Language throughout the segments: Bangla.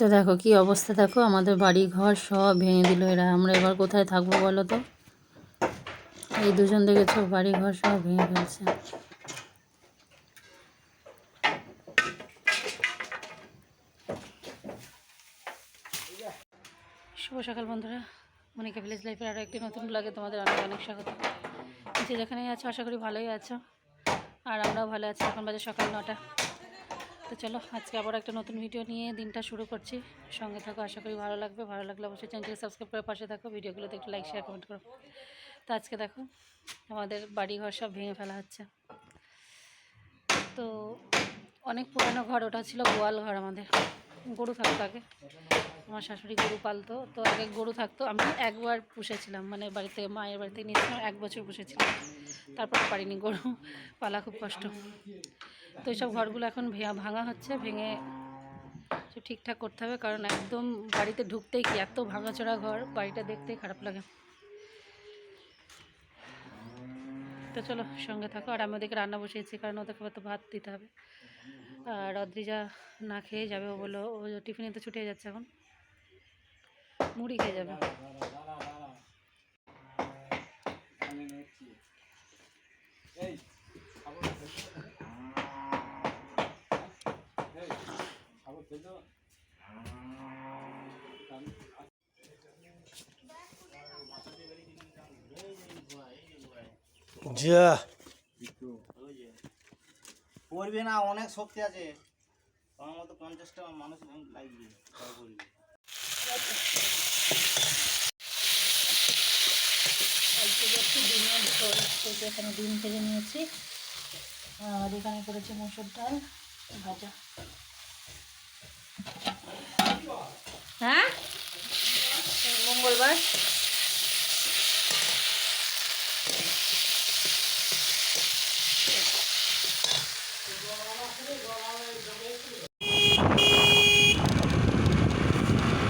তো দেখো কি অবস্থা, দেখো আমাদের বাড়ি ঘর সব ভেঙে দিল এরা। আমরা এবার কোথায় থাকব বলো তো? এই দুজন দেখেছ? বাড়ি ঘর সব ভেঙে ফেলছে। শুভ সকাল বন্ধুরা। মনিকা ভিলেজ লাইফের আরও একটি নতুন ব্লগে তোমাদের অনেক অনেক স্বাগত। যে যেখানেই আছো, আশা করি ভালোই আছো। আর আমরাও ভালো আছি। এখন বাজে সকাল নটা। তো চলো, আজকে আবার একটা নতুন ভিডিও নিয়ে দিনটা শুরু করছি। সঙ্গে থাকো, আশা করি ভালো লাগবে। ভালো লাগলে অবশ্যই চ্যানেলকে সাবস্ক্রাইব করে পাশে থাকো ভিডিওগুলোতে একটু লাইক শেয়ার কমেন্ট করো। তো আজকে দেখো, আমাদের বাড়ি ঘর সব ভেঙে ফেলা হচ্ছে। তো অনেক পুরানো ঘর, ওটা ছিল গোয়াল ঘর আমাদের। গরু থাকতো আগে। আমার শাশুড়ি গরু পালতো। তো আগে গরু থাকতো। আমি একবার পুষেছিলাম মানে বাড়িতে মায়ের বাড়িতে নিয়েছিলাম এক বছর পুষেছিলাম। তারপর পারিনি গরু, পালা খুব কষ্ট। তো এইসব ঘরগুলো এখন ভাঙা হচ্ছে, ভেঙে সব ঠিকঠাক করতে হবে, কারণ একদম বাড়িতে ঢুকতেই কি এত ভাঙাচোরা ঘর, বাড়িটা দেখতেই খারাপ লাগে। তো চলো সঙ্গে থাকো, আর আমি ওদেরকে রান্না বসিয়েছি, কারণ ওদেরকে তো ভাত দিতে হবে। আর অদ্রিজা না খেয়ে যাবে, ও বলল, ও টিফিনে তো ছুটে যাচ্ছে এখন। মুড়ি খেয়ে যাবে। যা। পড়বে না অনেক শক্তি আছে। আমার মতো পঞ্চাশটা মানুষ লাগবে এখানে ডিম ভেজে নিয়েছি। আর এখানে করেছি মসুর ডাল ভাজা। হ্যাঁ? মঙ্গলবার।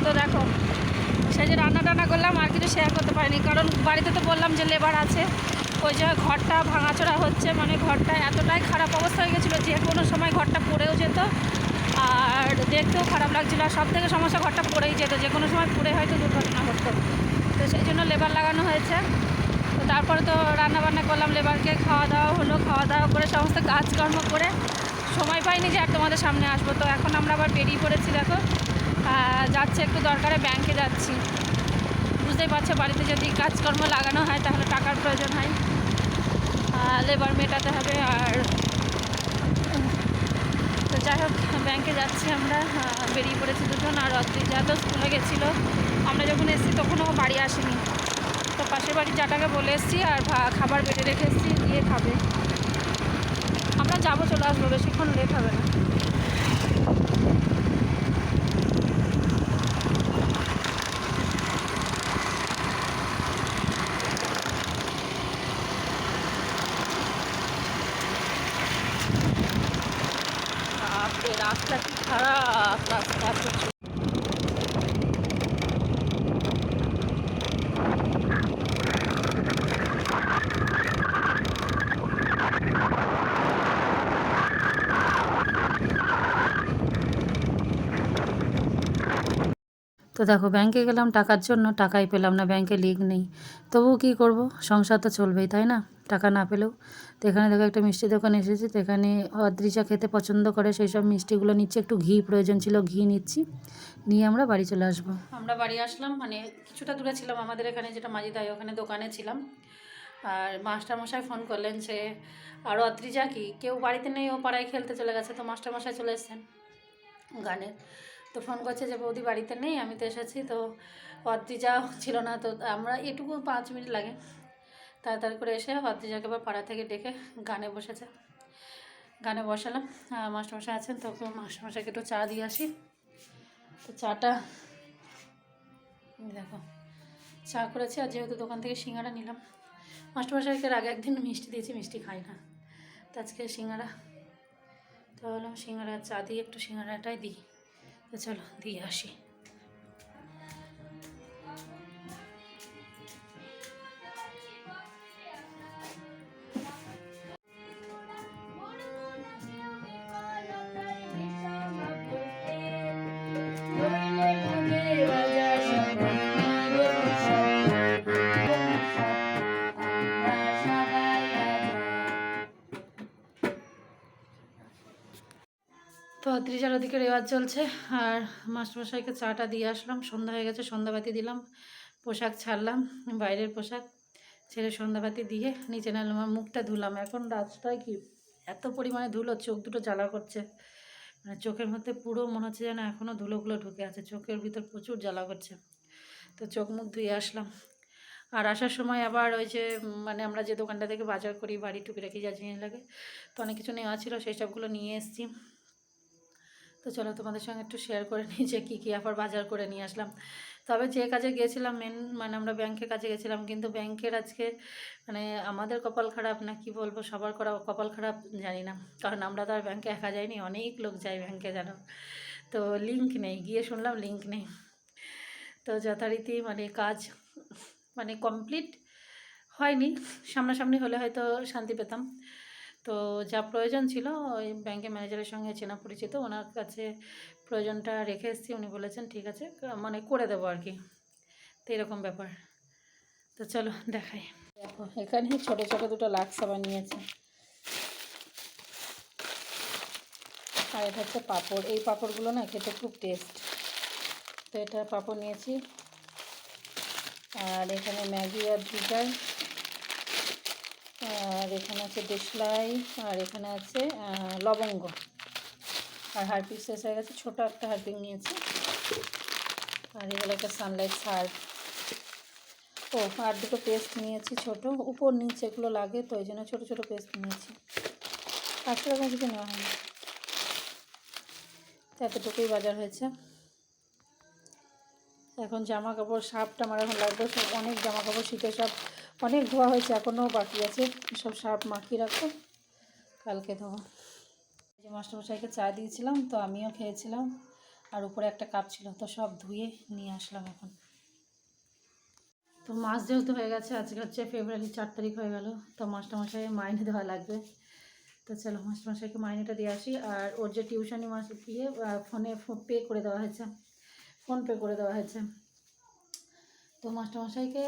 তো দেখো সেই যে রান্না টান্না করলাম, আর কিছু শেয়ার করতে পারিনি। কারণ বাড়িতে তো বললাম যে লেবার আছে। ওই যে ঘরটা ভাঙাচোরা হচ্ছে মানে ঘরটা এতটাই খারাপ অবস্থা হয়ে গেছিল যে কোনো সময় ঘরটা পড়েও যেত। আর দেখতেও খারাপ লাগছিল আর সব থেকে সমস্যা ঘরটা পড়েই যেত, যে কোনো সময় পড়ে হয়তো দুর্ঘটনা হতো তো সেই জন্য লেবার লাগানো হয়েছে। তো তারপরে তো রান্না বান্না করলাম লেবারকে খাওয়া দাওয়া হলো খাওয়া দাওয়া করে সমস্ত কাজকর্ম করে সময় পাইনি যে আর তোমাদের সামনে আসব। তো এখন আমরা আবার বেরিয়ে পড়েছি দেখো। যাচ্ছে একটু দরকারে ব্যাংকে যাচ্ছি। বুঝতেই পারছ বাড়িতে যদি কাজকর্ম লাগানো হয় তাহলে টাকার প্রয়োজন হয়। লেবার মেটাতে হবে আর তো যাই হোক ব্যাংকে যাচ্ছি আমরা বেরিয়ে পড়েছি দুজন আর অদ্রিজা তো স্কুলে গেছিল। আমরা যখন এসেছি তখনও বাড়ি আসেনি। তো পাশের বাড়ির যাটাকে বলে এসেছি আর খাবার বেড়ে রেখে এসেছি দিয়ে খাবে। আমরা যাব, চলে আসব, বেশিক্ষণ লেট হবে না বাপরে রাস্তা কি খারাপ রাস্তা প্রচুর তো দেখো, ব্যাংকে গেলাম, টাকার জন্য টাকাই পেলাম না, ব্যাংকে লিক নেই। তবুও কী করব? সংসার তো চলবেই, তাই না? টাকা না পেলেও। তো এখানে দেখো, একটা মিষ্টি দোকানে এসেছি, তো এখানে অদ্রিজা খেতে পছন্দ করে, সেই সব মিষ্টিগুলো নিচ্ছে। একটু ঘি প্রয়োজন ছিল, ঘি নিচ্ছি। নিয়ে আমরা বাড়ি চলে আসব। আমরা বাড়ি আসলাম মানে কিছুটা দূরে ছিলাম আমাদের এখানে, যেটা মাজিদাই ওখানে দোকানে ছিলাম। আর মাস্টারমশাই ফোন করলেন সে আর অদ্রিজা কি? কেউ বাড়িতে নেই, ও পাড়ায় খেলতে চলে গেছে। তো মাস্টারমশাই চলে এসেছেন গানের। তো ফোন করছে যে, বৌদি বাড়িতে নেই, আমি তো এসেছি, তো অদ্রিজা ছিল না, তো আমরা এটুকু পাঁচ মিনিট লাগে। তাড়াতাড়ি করে এসে অদ্রিজাকে আবার পাড়া থেকে ডেকে গানে বসেছে। গানে বসালাম। মাস্টারমশাই আছেন, তো মাস্টারমশাইকে একটু চা দিয়ে আসি। তো চাটা দেখো, চা করেছি আর যেহেতু দোকান থেকে সিঙ্গারা নিলাম। মাস্টারমশাইকে আগে একদিন মিষ্টি দিয়েছি, মিষ্টি খাই না। তো আজকে সিঙ্গারা। তো বললাম সিঙ্গারা চা দিয়ে একটু সিঙ্গারাটাই দিই। তো চলো দিয়ে আসি। ত্রিজার ওদিকে রেওয়াজ চলছে। আর মাস্টারমশাইকে চাটা দিয়ে আসলাম। সন্ধ্যা হয়ে গেছে, সন্ধ্যাবাতি দিলাম, পোশাক ছাড়লাম, বাইরের পোশাক ছেড়ে সন্ধ্যাবাতি দিয়ে নিচে নামলাম আমার মুখটা ধুলাম। এখন রাতটায় কি এত পরিমাণে ধুলো, চোখ দুটো জ্বালা করছে। মানে চোখের মধ্যে পুরো মনে হচ্ছে যেন এখনও ধুলোগুলো ঢুকে আছে। চোখের ভিতর প্রচুর জ্বালা করছে। তো চোখ মুখ ধুয়ে আসলাম। আর আসার সময় আবার ওই যে মানে আমরা যে দোকানটা থেকে বাজার করি বাড়ি টুকি রাখি যা জিনিস লাগে, তো অনেক কিছু নেওয়া ছিল, সেই সবগুলো নিয়ে এসেছি। তো চলো তোমাদের সঙ্গে একটু শেয়ার করে নিই যে কী কী আবার বাজার করে নিয়ে আসলাম। তবে যে কাজে গিয়েছিলাম মেন মানে আমরা ব্যাংকের কাজে গেছিলাম কিন্তু ব্যাংকের আজকে মানে আমাদের কপাল খারাপ না কি বলব, সবার করা কপাল খারাপ জানি না। কারণ আমরা তো আর ব্যাংকে একা যাইনি, অনেক লোক যায় ব্যাংকে জানো। তো লিঙ্ক নেই, গিয়ে শুনলাম লিঙ্ক নেই। তো যথারীতি মানে কাজ মানে কমপ্লিট হয়নি, সামনাসামনি হলে হয়তো শান্তি পেতাম। তো যা প্রয়োজন ছিল, ওই ব্যাংকের ম্যানেজারের সঙ্গে চেনা পরিচিত, ওনার কাছে প্রয়োজনটা রেখে এসেছি। উনি বলেছেন, ঠিক আছে মানে করে দেবো আর কি। তো এরকম ব্যাপার। তো চলো, দেখাই। দেখো, এখানে ছোটো ছোটো দুটো লাক্স আবার নিয়েছে। আর এটা হচ্ছে পাঁপড়। এই পাঁপড়গুলো না খেতে খুব টেস্ট তো এটা পাঁপড় নিয়েছি। আর এখানে ম্যাগি আর জিগার আর এখানে আছে দেশলাই আর এখানে আছে লবঙ্গ। আর হারপিক শেষ হয়ে গেছে, ছোটো একটা হারপিক নিয়েছি। আর এগুলো একটা সানলাইট সার্ফ। ও, আর দুটো পেস্ট নিয়েছি ছোট। উপর নিচে এগুলো লাগে, তো ওই জন্য ছোটো ছোটো পেস্ট নিয়েছি। আর সেরকম কিছু নেওয়া হয়নি। এতটুকুই বাজার হয়েছে। এখন জামা কাপড় সাপটা আমার এখন লাগবে, সব অনেক জামা কাপড় শীতের সব অনেক ধোয়া হয়েছে, এখনও বাকি আছে। সব সাপ মাখিয়ে রাখব। কালকে এই যে মাস্টারমশাইকে চা দিয়েছিলাম, তো আমিও খেয়েছিলাম। আর উপরে একটা কাপ ছিল, তো সব ধুয়ে নিয়ে আসলাম এখন। তো মাস যেহেতু হয়ে গেছে, আজকে হচ্ছে ফেব্রুয়ারি চার তারিখ হয়ে গেল, তো মাস্টারমশাই মাইনে দেওয়া লাগবে। তো চলো, মাস্টারমশাইকে মাইনেটা দিয়ে আসি। আর ওর যে টিউশনি মাস দিয়ে ফোনে পে করে দেওয়া হয়েছে। ফোনপে করে দেওয়া হয়েছে। তো মাস্টারমশাইকে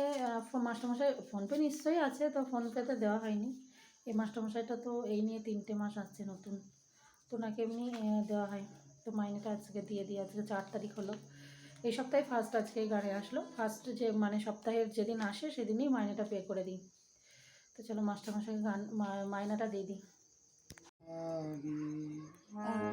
মাস্টারমশাই ফোনপে নিশ্চয়ই আছে তো ফোনপেতে দেওয়া হয়নি। এই মাস্টারমশাইটা তো এই নিয়ে তিনটে মাস আসছে নতুন। তো ওনাকে এমনি দেওয়া হয়। তো মাইনেটা আজকে দিয়ে দিয়ে আজকে চার তারিখ হলো। এই সপ্তাহে ফার্স্ট আজকে এই গাড়ি আসলো। ফার্স্ট যে মানে সপ্তাহের যেদিন আসে সেদিনই মাইনেটা পে করে দিই। তো চলো মাস্টারমশাইকে গান মাইনাটা দিয়ে দিই। বলো